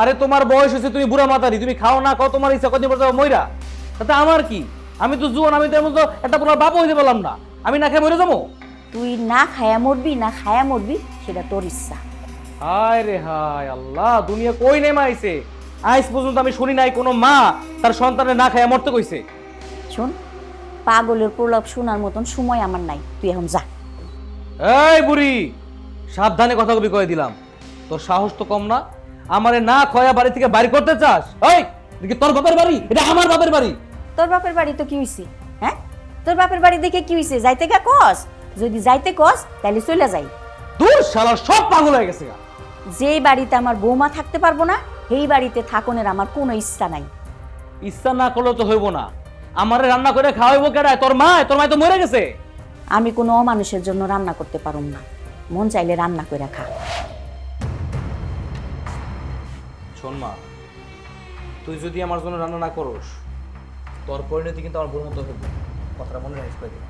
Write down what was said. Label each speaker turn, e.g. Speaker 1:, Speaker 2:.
Speaker 1: আরে তোমার বয়স হয়েছে তুমি বুড়া মাতারি তুমি খাও না খাও তোমার ইচ্ছা কদিন পর যাব মইরা। তাতে আমার কি? আমি তো জুয়ান আমি তো এমন তো একটা তোমার বাপ হইতে পারলাম না। আমি না খেয়ে মরে যাব?
Speaker 2: তুই না খায়া মরবি না খায়া মরবি সেটা তোর ইচ্ছা।
Speaker 1: হায় রে হায় আল্লাহ দুনিয়া কই নেমে আইছে? আজ পর্যন্ত আমি শুনি নাই কোনো মা তার সন্তানের না খায় মরতে কইছে।
Speaker 2: শোন পাগলের প্রলাপ শোনার মতন সময় আমার নাই তুই এখন যা।
Speaker 1: এই বুড়ি সাবধানে কথা কবি কয়ে দিলাম। তোর সাহস তো কম না আমারে না খয়া বাড়ি থেকে বাড়ি করতে চাস? ওই দেখি তোর বাপের বাড়ি? এটা আমার বাপের বাড়ি।
Speaker 2: তোর বাপের বাড়ি তো কি হইছে? হ্যাঁ? তোর বাপের বাড়ি দেখে কি হইছে? যাইতে গা কস। যদি যাইতে কস তাহলে চলে যাই।
Speaker 1: দূর শালা সব পাগল হয়ে গেছে গা।
Speaker 2: যেই বাড়িতে আমার বৌমা থাকতে পারব না সেই বাড়িতে থাকনের আমার কোনো ইচ্ছা নাই।
Speaker 1: ইচ্ছা না করলেও তো হইব না। আমারে রান্না করে খাওয়াইবো কেডায়? তোর মা তোর মা তো মরে গেছে।
Speaker 2: আমি কোনো অমানুষের জন্য রান্না করতে পারুম না। মন চাইলে রান্না করে খা।
Speaker 1: শোন মা, তুই যদি আমার জন্য রান্না না করস, তোর পরিণতি কিন্তু আমার ভুল মতো হবে। কথাটা মনে রাখিস কয়েকদিন।